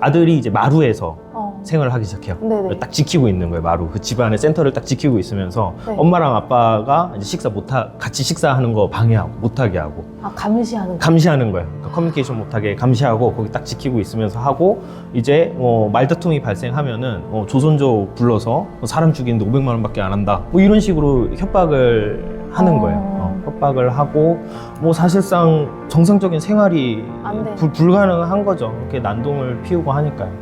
아들이 이제 마루에서 어. 생활을 하기 시작해요. 네네. 딱 지키고 있는 거예요, 마루. 그 집안의 센터를 딱 지키고 있으면서 네. 엄마랑 아빠가 이제 식사 못 하, 같이 식사하는 거 방해하고 못하게 하고 아 감시하는 거. 감시하는 거예요. 그러니까 커뮤니케이션 못하게 감시하고 거기 딱 지키고 있으면서 하고 이제 어, 말다툼이 발생하면은 어, 조선족 불러서 어, 사람 죽이는데 500만 원밖에 안 한다. 뭐 이런 식으로 협박을 하는 어. 거예요. 어, 협박을 하고 뭐 사실상 정상적인 생활이 안 돼. 불, 불가능한 거죠. 이렇게 난동을 피우고 하니까요.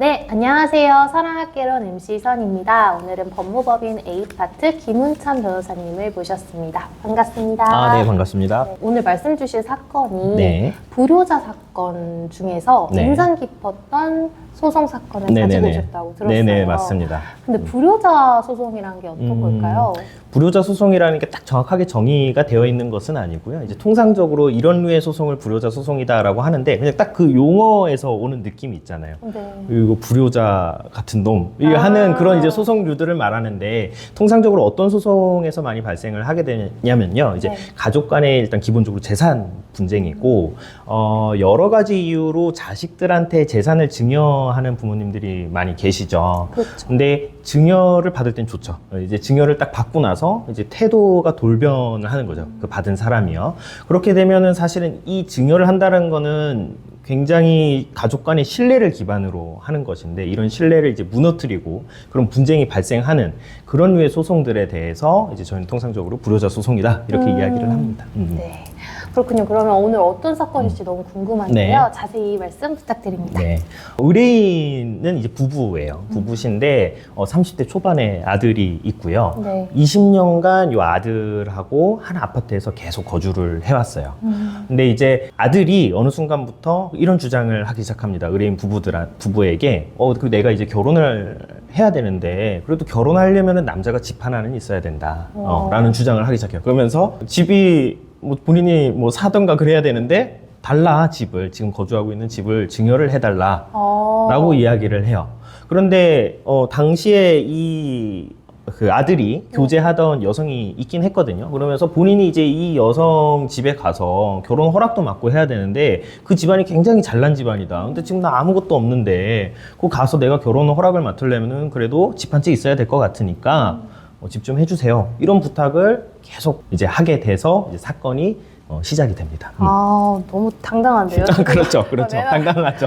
네, 안녕하세요. 사랑학개론 MC 선입니다. 오늘은 법무법인 A파트 김운찬 변호사님을 모셨습니다. 반갑습니다. 아, 네, 반갑습니다. 네, 오늘 말씀 주실 사건이 네. 불효자 사건 중에서 네. 인상 깊었던 소송 사건을 네네네. 가지고 오셨다고 들었어요. 네네, 맞습니다. 근데 불효자 소송이란 게 어떤 음. 걸까요? 불효자 소송이라는 게 딱 정확하게 정의가 되어 있는 것은 아니고요. 이제 통상적으로 이런 류의 소송을 불효자 소송이다라고 하는데 그냥 딱 그 용어에서 오는 느낌이 있잖아요. 네. 그리고 불효자 같은 놈이 아. 하는 그런 이제 소송류들을 말하는데 통상적으로 어떤 소송에서 많이 발생을 하게 되냐면요. 이제 네. 가족 간에 일단 기본적으로 재산 분쟁이고 어 여러 가지 이유로 자식들한테 재산을 증여하는 부모님들이 많이 계시죠. 그렇죠. 근데 증여를 받을 땐 좋죠. 이제 증여를 딱 받고 나서 이제 태도가 돌변을 하는 거죠. 그 받은 사람이요. 그렇게 되면은 사실은 이 증여를 한다는 거는 굉장히 가족 간의 신뢰를 기반으로 하는 것인데 이런 신뢰를 이제 무너뜨리고 그런 분쟁이 발생하는 그런 류의 소송들에 대해서 이제 저희는 통상적으로 불효자 소송이다 이렇게 음. 이야기를 합니다. 음. 네. 그렇군요. 그러면 오늘 어떤 사건일지 너무 궁금한데요. 네. 자세히 말씀 부탁드립니다. 네. 의뢰인은 이제 부부예요. 부부신데 어, 30대 초반의 아들이 있고요. 네. 20년간 이 아들하고 한 아파트에서 계속 거주를 해왔어요. 음. 근데 이제 아들이 어느 순간부터 이런 주장을 하기 시작합니다. 의뢰인 부부들 부부에게 어, 그 내가 이제 결혼을 해야 되는데 그래도 결혼하려면은 남자가 집 하나는 있어야 된다. 어, 어. 라는 주장을 하기 시작해요. 그러면서 집이 뭐 본인이 뭐 사던가 그래야 되는데 달라 집을 지금 거주하고 있는 집을 증여를 해달라. 어. 라고 이야기를 해요. 그런데 어, 당시에 이 그 아들이 교제하던 여성이 있긴 했거든요. 그러면서 본인이 이제 이 여성 집에 가서 결혼 허락도 받고 해야 되는데 그 집안이 굉장히 잘난 집안이다. 근데 지금 나 아무것도 없는데 그 가서 내가 결혼 허락을 맡으려면은 그래도 집 한 채 있어야 될 것 같으니까 어, 집 좀 해주세요. 이런 부탁을 계속 이제 하게 돼서 이제 사건이 어, 시작이 됩니다. 음. 아, 너무 당당한데요? 그렇죠, 그렇죠. 내가- 당당하죠.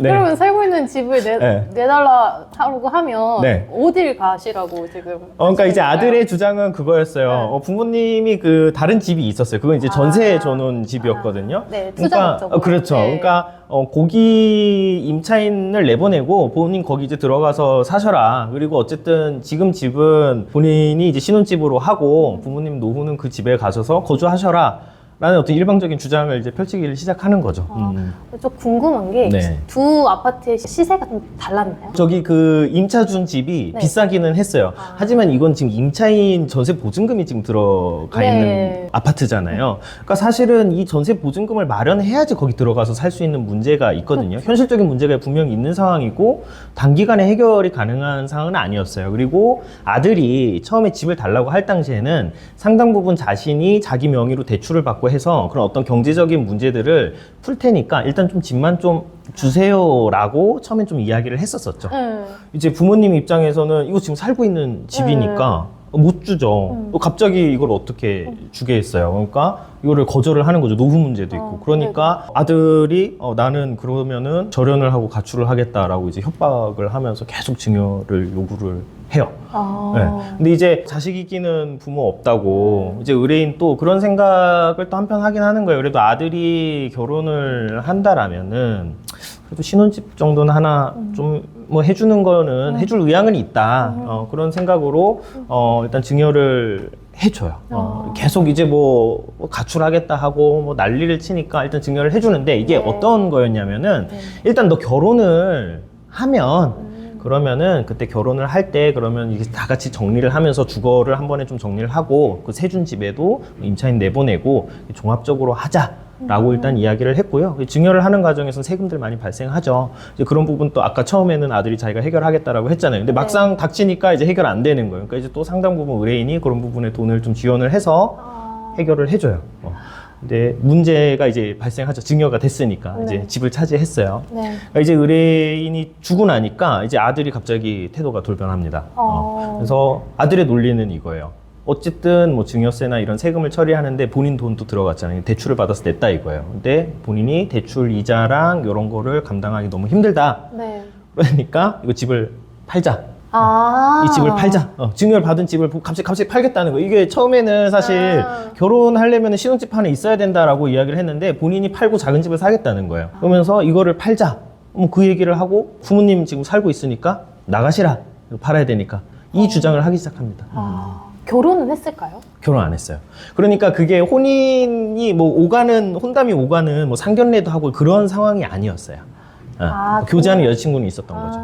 네. 그러면 살고 있는 집을 내, 네. 내달라 하고 하면 네. 어딜 가시라고 지금? 어, 그러니까 이제 하시는 아들의 주장은 그거였어요. 네. 어, 부모님이 그 다른 집이 있었어요. 그건 이제 전세 아. 줘놓은 집이었거든요. 네, 투자 그러니까 목적으로. 어, 그렇죠. 네. 그러니까 어, 고기 임차인을 내보내고 본인 거기 이제 들어가서 사셔라. 그리고 어쨌든 지금 집은 본인이 이제 신혼집으로 하고 부모님 노후는 그 집에 가셔서 거주하셔라. 라는 어떤 일방적인 주장을 이제 펼치기를 시작하는 거죠. 아. 음. 좀 궁금한 게 두 네. 아파트의 시세가 좀 달랐나요? 저기 그 임차 준 집이 네. 비싸기는 했어요. 아. 하지만 이건 지금 임차인 전세 보증금이 지금 들어가 네. 있는 아파트잖아요. 그러니까 사실은 이 전세 보증금을 마련해야지 거기 들어가서 살 수 있는 문제가 있거든요. 그렇죠. 현실적인 문제가 분명히 있는 상황이고 단기간에 해결이 가능한 상황은 아니었어요. 그리고 아들이 처음에 집을 달라고 할 당시에는 상당 부분 자신이 자기 명의로 대출을 받고 해서 그런 어떤 경제적인 문제들을 풀 테니까 일단 좀 집만 좀 주세요라고 처음엔 좀 이야기를 했었었죠. 네. 이제 부모님 입장에서는 이거 지금 살고 있는 집이니까 못 주죠. 음. 또 갑자기 이걸 어떻게 주게 했어요. 그러니까 이거를 거절을 하는 거죠. 노후 문제도 있고. 어, 그러니까 아들이 어, 나는 그러면은 절연을 하고 가출을 하겠다라고 이제 협박을 하면서 계속 증여를 요구를 해요. 아. 네. 근데 이제 자식이 끼는 부모 없다고 이제 의뢰인 또 그런 생각을 또 한편 하긴 하는 거예요. 그래도 아들이 결혼을 한다라면은 그래도 신혼집 정도는 하나 좀 뭐 해주는 거는 해줄 의향은 있다. 어, 그런 생각으로 어, 일단 증여를 해줘요. 어, 어. 계속 이제 뭐 가출하겠다 하고 뭐 난리를 치니까 일단 증여를 해주는데 이게 네. 어떤 거였냐면은 네. 일단 너 결혼을 하면 음. 그러면은 그때 결혼을 할 때 그러면 이게 다 같이 정리를 하면서 주거를 한 번에 좀 정리를 하고 그 세준 집에도 임차인 내보내고 종합적으로 하자 라고 일단 이야기를 했고요. 증여를 하는 과정에서는 세금들 많이 발생하죠. 이제 그런 부분 또 아까 처음에는 아들이 자기가 해결하겠다라고 했잖아요. 근데 막상 닥치니까 이제 해결 안 되는 거예요. 그러니까 이제 또 상당 부분 의뢰인이 그런 부분에 돈을 좀 지원을 해서 아. 해결을 해줘요. 어. 근데 문제가 이제 발생하죠. 증여가 됐으니까 네. 이제 집을 차지했어요. 네. 그러니까 이제 의뢰인이 주고 나니까 이제 아들이 갑자기 태도가 돌변합니다. 어. 어, 그래서 아들의 논리는 이거예요. 어쨌든 뭐 증여세나 이런 세금을 처리하는데 본인 돈도 들어갔잖아요. 대출을 받아서 냈다 이거예요. 근데 본인이 대출 이자랑 이런 거를 감당하기 너무 힘들다. 네. 그러니까 이거 집을 팔자. 아. 이 집을 팔자. 어, 증여를 받은 집을 보- 갑자기 갑자기 팔겠다는 거. 이게 처음에는 사실 아. 결혼하려면 신혼집 하나 있어야 된다라고 이야기를 했는데 본인이 팔고 작은 집을 사겠다는 거예요. 그러면서 이거를 팔자. 뭐 그 얘기를 하고 부모님 지금 살고 있으니까 나가시라. 팔아야 되니까 이 주장을 하기 시작합니다. 아, 결혼은 했을까요? 결혼 안 했어요. 그러니까 그게 혼인이 뭐 오가는 혼담이 오가는 뭐 상견례도 하고 그런 상황이 아니었어요. 어, 아, 교제하는 그냥- 여자친구는 있었던 거죠.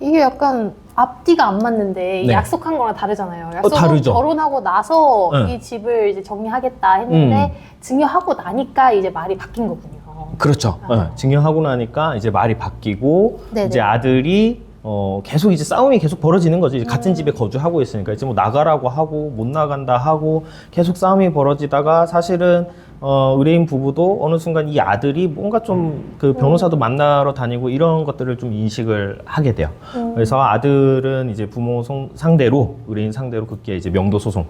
아, 이게 약간 앞뒤가 안 맞는데 이 네. 약속한 거랑 다르잖아요. 약속은 다르죠. 결혼하고 나서 네. 이 집을 이제 정리하겠다 했는데 음. 증여하고 나니까 이제 말이 바뀐 거군요. 그렇죠. 아. 어, 증여하고 나니까 이제 말이 바뀌고 네네. 이제 아들이 어, 계속 이제 싸움이 계속 벌어지는 거죠. 이제 같은 음. 집에 거주하고 있으니까 이제 뭐 나가라고 하고 못 나간다 하고 계속 싸움이 벌어지다가 사실은 어, 의뢰인 부부도 어느 순간 이 아들이 뭔가 좀 그 변호사도 만나러 다니고 이런 것들을 좀 인식을 하게 돼요. 음. 그래서 아들은 이제 부모 송- 상대로 의뢰인 상대로 그게 이제 명도 소송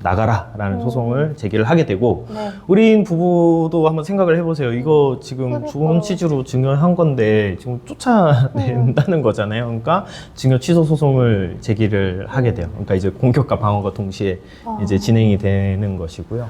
나가라라는 음. 소송을 제기를 하게 되고 네. 의뢰인 부부도 한번 생각을 해보세요. 이거 지금 그러니까. 좋은 취지로 증여한 건데 지금 쫓아낸다는 거잖아요. 그러니까 증여 취소 소송을 제기를 하게 돼요. 그러니까 이제 공격과 방어가 동시에 아. 이제 진행이 되는 것이고요.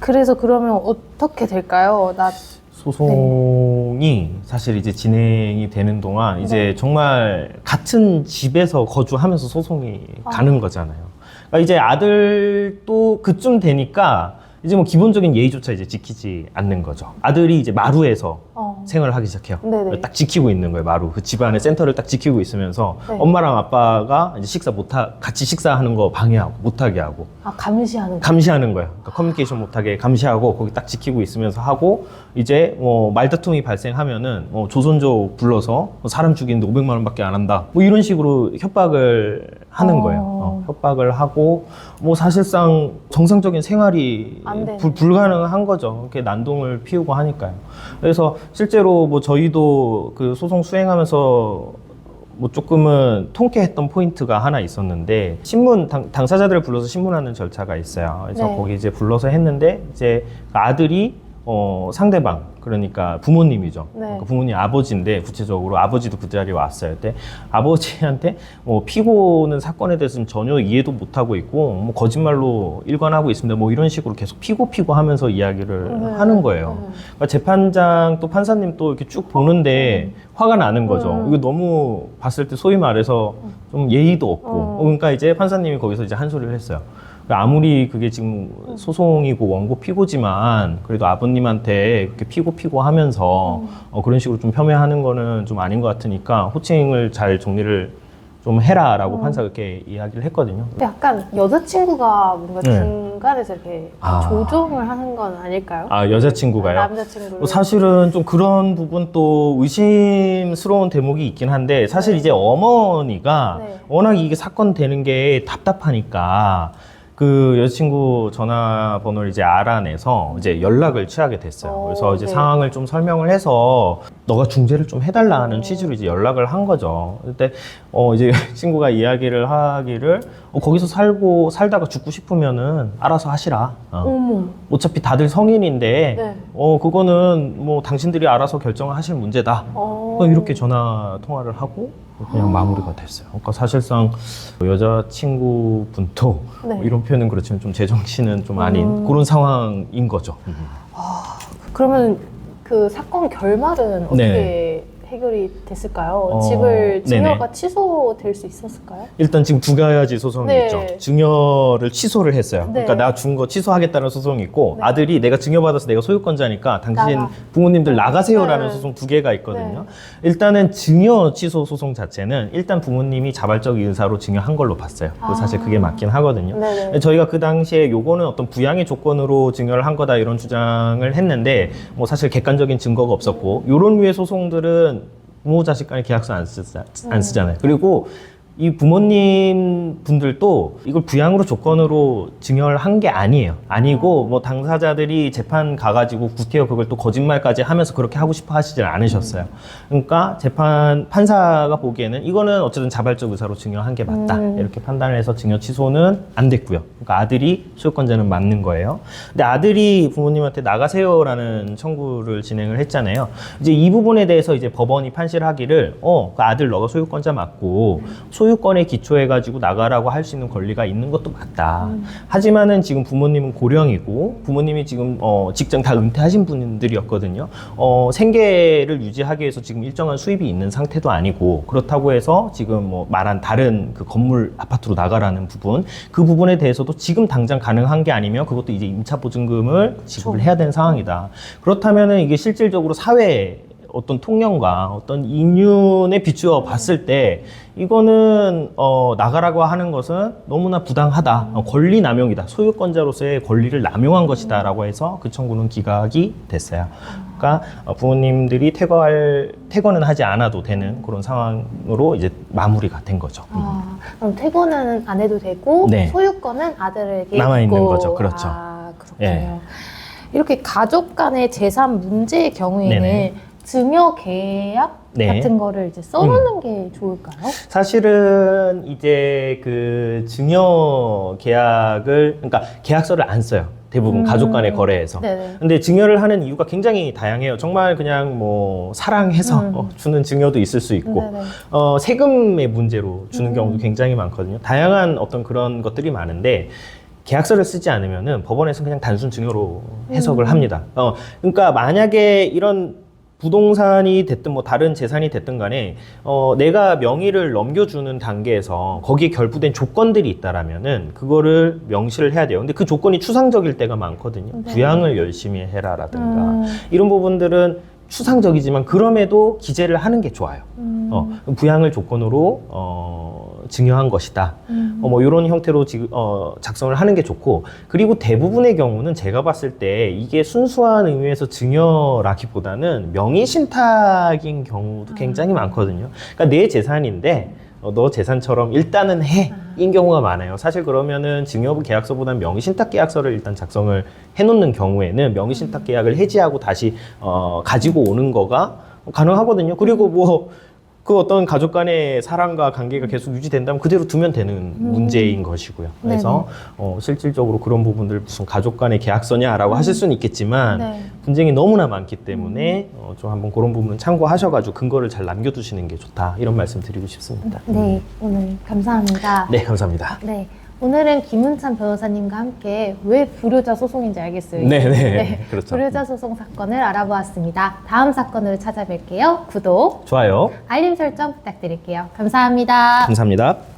그래서 그러면 어떻게 될까요? 나 소송이 사실 이제 진행이 되는 동안 이제 네. 정말 같은 집에서 거주하면서 소송이 아. 가는 거잖아요. 그러니까 이제 아들도 그쯤 되니까 이제 뭐 기본적인 예의조차 이제 지키지 않는 거죠. 아들이 이제 마루에서 어. 생활을 하기 시작해요. 네네. 딱 지키고 있는 거예요, 마루. 그 집안의 센터를 딱 지키고 있으면서 네. 엄마랑 아빠가 이제 식사 못 하, 같이 식사하는 거 방해하고 못하게 하고 아 감시하는 거. 감시하는 거예요. 그러니까 커뮤니케이션 못하게 감시하고 거기 딱 지키고 있으면서 하고 이제 뭐 말다툼이 발생하면은 뭐 조선족 불러서 뭐 사람 죽이는데 500만 원밖에 안 한다. 뭐 이런 식으로 협박을 하는 어. 거예요. 어, 협박을 하고 뭐 사실상 정상적인 생활이 안 돼. 불, 불가능한 거죠. 이렇게 난동을 피우고 하니까요. 그래서 실제로 뭐 저희도 그 소송 수행하면서 뭐 조금은 통쾌했던 포인트가 하나 있었는데 신문 당, 당사자들을 불러서 신문하는 절차가 있어요. 그래서 네. 거기 이제 불러서 했는데 이제 아들이 어, 상대방 그러니까 부모님이죠. 네. 그러니까 부모님 아버지인데 구체적으로 아버지도 그 자리에 왔어요. 그때 아버지한테 뭐 피고는 사건에 대해서는 전혀 이해도 못 하고 있고 뭐 거짓말로 일관하고 있습니다. 뭐 이런 식으로 계속 피고 피고 하면서 이야기를 네. 하는 거예요. 네. 그러니까 재판장 또 판사님 또 이렇게 쭉 보는데 화가 나는 거죠. 음. 이거 너무 봤을 때 소위 말해서 좀 예의도 없고. 음. 그러니까 이제 판사님이 거기서 이제 한 소리를 했어요. 그러니까 아무리 그게 지금 소송이고 원고 피고지만 그래도 아버님한테 그렇게 피고 피고 하면서 음. 어, 그런 식으로 좀 폄훼하는 거는 좀 아닌 것 같으니까 호칭을 잘 정리를 좀 해라라고 음. 판사가 이렇게 이야기를 했거든요. 약간 여자친구가 뭔가 네. 중간에서 이렇게 아. 조종을 하는 건 아닐까요? 아 여자친구가요? 남자친구를. 뭐 사실은 좀 그런 부분 또 의심스러운 대목이 있긴 한데 사실 네. 이제 어머니가 네. 워낙 이게 사건 되는 게 답답하니까 그 여자친구 전화번호를 이제 알아내서 이제 연락을 취하게 됐어요. 오, 그래서 이제 네. 상황을 좀 설명을 해서 너가 중재를 좀 해달라는 오. 취지로 이제 연락을 한 거죠. 그때 어 이제 친구가 이야기를 하기를 어, 거기서 살고 살다가 죽고 싶으면은 알아서 하시라. 어. 어차피 다들 성인인데 네. 어 그거는 뭐 당신들이 알아서 결정을 하실 문제다. 어. 어, 이렇게 전화 통화를 하고 그냥 마무리가 됐어요. 그러니까 사실상 여자친구분도 네. 뭐 이런 표현은 그렇지만 좀 제정신은 좀 아닌 음. 그런 상황인 거죠. 그러면 그 사건 결말은 어떻게 네. 해결이 됐을까요? 어, 집을 증여가 네네. 취소될 수 있었을까요? 일단 지금 두 가지 소송이 네. 있죠. 증여를 취소를 했어요. 네. 그러니까 나 준 거 취소하겠다는 소송이 있고 네. 아들이 내가 증여받아서 내가 소유권자니까 당신 나가. 부모님들 나가세요라는 네. 소송 두 개가 있거든요. 일단은 증여 취소 소송 자체는 일단 부모님이 자발적 의사로 증여한 걸로 봤어요. 아. 사실 그게 맞긴 하거든요. 네네. 저희가 그 당시에 요거는 어떤 부양의 조건으로 증여를 한 거다 이런 주장을 했는데 뭐 사실 객관적인 증거가 없었고 요런 류의 소송들은 부모 자식 간의 계약서 안, 쓰, 안 쓰잖아요. 그리고 이 부모님 분들도 이걸 부양으로 조건으로 증여를 한게 아니에요. 아니고 뭐 당사자들이 재판 가가지고 구태여 그걸 또 거짓말까지 하면서 그렇게 하고 싶어 하시질 않으셨어요. 그러니까 재판 판사가 보기에는 이거는 어쨌든 자발적 의사로 증여한 게 맞다 음. 이렇게 판단을 해서 증여 취소는 안 됐고요. 그러니까 아들이 소유권자는 맞는 거예요. 근데 아들이 부모님한테 나가세요라는 청구를 진행을 했잖아요. 이제 이 부분에 대해서 이제 법원이 판시하기를 어, 그 아들 너가 소유권자 맞고 소유 권에 기초해 가지고 나가라고 할 수 있는 권리가 있는 것도 맞다. 하지만은 지금 부모님은 고령이고 부모님이 지금 어, 직장 다 은퇴하신 분들이었거든요. 어, 생계를 유지하기 위해서 지금 일정한 수입이 있는 상태도 아니고 그렇다고 해서 지금 뭐 말한 다른 그 건물 아파트로 나가라는 부분 그 부분에 대해서도 지금 당장 가능한 게 아니면 그것도 이제 임차 보증금을 지급을 해야 되는 상황이다. 그렇다면은 이게 실질적으로 사회 어떤 통념과 어떤 인륜에 비추어 봤을 때 이거는 어, 나가라고 하는 것은 너무나 부당하다. 어, 권리 남용이다. 소유권자로서의 권리를 남용한 것이다라고 해서 그 청구는 기각이 됐어요. 그러니까 어, 부모님들이 퇴거할 퇴거는 하지 않아도 되는 그런 상황으로 이제 마무리가 된 거죠. 아, 그럼 퇴근은 안 해도 되고 네. 소유권은 아들에게 남아 있는 있고. 거죠. 그렇죠. 아, 그렇군요. 예. 이렇게 가족 간의 재산 문제의 경우에는 네네. 증여 계약 네. 같은 거를 이제 써놓는 게 좋을까요? 사실은 이제 그 증여 계약을 그러니까 계약서를 안 써요. 대부분 음. 가족 간의 거래에서. 네네. 근데 증여를 하는 이유가 굉장히 다양해요. 정말 그냥 뭐 사랑해서 음. 어, 주는 증여도 있을 수 있고 네네. 어, 세금의 문제로 주는 음. 경우도 굉장히 많거든요. 다양한 어떤 그런 것들이 많은데 계약서를 쓰지 않으면은 법원에서 그냥 단순 증여로 해석을 음. 합니다. 어, 그러니까 만약에 이런 부동산이 됐든 뭐 다른 재산이 됐든 간에 어, 내가 명의를 넘겨주는 단계에서 거기에 결부된 조건들이 있다라면은 그거를 명시를 해야 돼요. 근데 그 조건이 추상적일 때가 많거든요. 네. 부양을 열심히 해라라든가 음, 이런 부분들은 추상적이지만 그럼에도 기재를 하는 게 좋아요. 음, 어, 부양을 조건으로 어, 증여한 것이다. 음. 어, 뭐 이런 형태로 지금 어, 작성을 하는 게 좋고 그리고 대부분의 경우는 제가 봤을 때 이게 순수한 의미에서 증여라기보다는 명의 신탁인 경우도 굉장히 많거든요. 그러니까 내 재산인데 어, 너 재산처럼 일단은 해인 경우가 많아요. 사실 그러면은 증여부 계약서보다는 명의 신탁 계약서를 일단 작성을 해놓는 경우에는 명의 신탁 계약을 해지하고 다시 어, 가지고 오는 거가 가능하거든요. 그리고 뭐 그 어떤 가족 간의 사랑과 관계가 계속 유지된다면 그대로 두면 되는 문제인 것이고요. 그래서 어, 실질적으로 그런 부분들 무슨 가족 간의 계약서냐라고 하실 수는 있겠지만 네. 분쟁이 너무나 많기 때문에 어, 좀 한번 그런 부분은 참고하셔가지고 근거를 잘 남겨두시는 게 좋다 이런 말씀 드리고 싶습니다. 네, 오늘 감사합니다. 네, 감사합니다. 네, 오늘은 김은찬 변호사님과 함께 왜 불효자 소송인지 알겠어요. 네, 네, 그렇죠. 불효자 소송 사건을 알아보았습니다. 다음 사건으로 찾아뵐게요. 구독, 좋아요. 알림 설정 부탁드릴게요. 감사합니다. 감사합니다.